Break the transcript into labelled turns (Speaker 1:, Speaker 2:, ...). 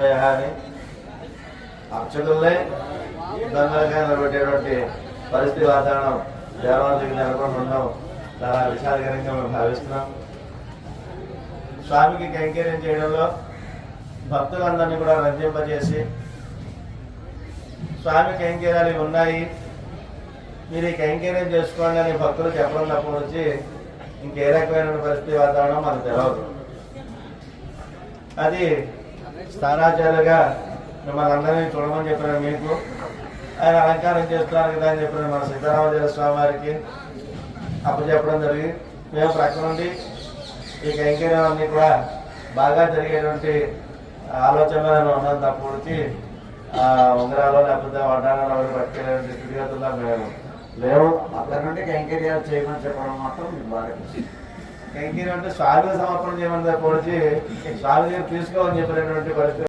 Speaker 1: శ్రేయ అని అర్చకులే నిలబెట్టేటువంటి పరిస్థితి వాతావరణం దేవాలయానికి నెలకొని ఉండడం చాలా విషాదకరంగా మేము భావిస్తున్నాం. స్వామికి కైంకర్యం చేయడంలో భక్తులందరినీ కూడా రంజింపజేసి స్వామి కైంకర్యాలు ఉన్నాయి. మీరు ఈ కైంకర్యం చేసుకోండి అని భక్తులు చెప్పడం తప్ప నుంచి ఇంకే రకమైన పరిస్థితి వాతావరణం మనకు తెలియదు అది స్థానాచార్యులుగా మిమ్మల్ని అందరినీ చూడమని చెప్పిన మీకు. ఆయన అలంకారం చేస్తున్నారు కదా అని చెప్పిన మన సీతారామదేవ స్వామి వారికి అప్పచెప్పడం జరిగింది. మేము ప్రక్క నుండి ఈ కైంకర్యం అన్నీ కూడా బాగా జరిగేటువంటి ఆలోచన నేను ఉన్నాను తప్ప ఆ ఉంగరాలు లేకపోతే వడ్డానాలు అవి పట్టుకెళ్ళే స్థితిగతుల్లో మేము లేవు
Speaker 2: అక్కడ నుండి కైంకర్యాలు చేయమని చెప్పడం మాత్రం మీకు బాగా తెలుసు.
Speaker 1: అంటే స్వామి సమర్పణ చేయమని తప్ప నుంచి స్వామి తీసుకోవాలని చెప్పినటువంటి పరిస్థితి